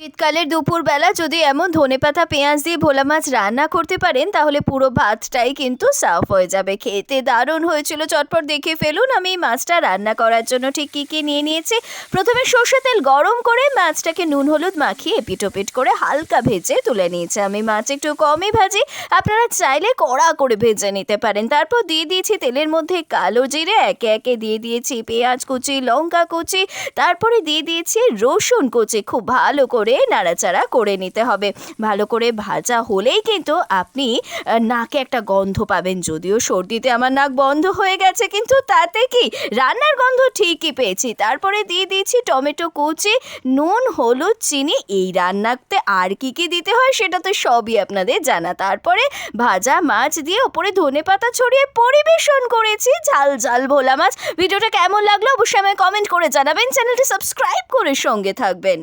শীতকালের দুপুরবেলা যদি এমন ধনেপাতা পেঁয়াজ দিয়ে ভোলা মাছ রান্না করতে পারেন, তাহলে পুরো ভাতটাই কিন্তু সাফ হয়ে যাবে। খেতে দারুণ হয়েছিল। চটপট দেখে ফেলুন আমি এই মাছটা রান্না করার জন্য ঠিক কী কী নিয়ে নিয়েছি। প্রথমে সর্ষে তেল গরম করে মাছটাকে নুন হলুদ মাখিয়ে এপিটোপিট করে হালকা ভেজে তুলে নিয়েছি। আমি মাছ একটু কমই ভাজি। আপনারা চাইলে কড়া করে ভেজে নিতে পারেন। তারপর দিয়ে দিয়েছি তেলের মধ্যে কালো জিরে, একে একে দিয়ে দিয়েছি পেঁয়াজ কুচি, লঙ্কা কুচি, তারপরে দিয়ে দিয়েছি রসুন কুচি। খুব ভালো করে নাড়াচাড়া করে নিতে হবে। ভালো করে ভাজা হলেই কিন্তু আপনি নাকে একটা গন্ধ পাবেন। যদিও সর্দিতে আমার নাক বন্ধ হয়ে গেছে, কিন্তু তাতে কি? রান্নার গন্ধ ঠিকই পেয়েছি। তারপরে দিয়ে দিয়েছি টমেটো কুচি, নুন, হলুদ, চিনি। এই রান্নাতে আর কি কি দিতে হয় সেটা তো সবই আপনাদের জানা। তারপরে ভাজা মাছ দিয়ে ওপরে ধনে পাতা ছড়িয়ে পরিবেশন করেছি। ঝাল ঝাল ভোলা মাছ। ভিডিওটা কেমন লাগল অবশ্যই আমায় কমেন্ট করে জানাবেন। চ্যানেলটি সাবস্ক্রাইব করে সঙ্গে থাকবেন।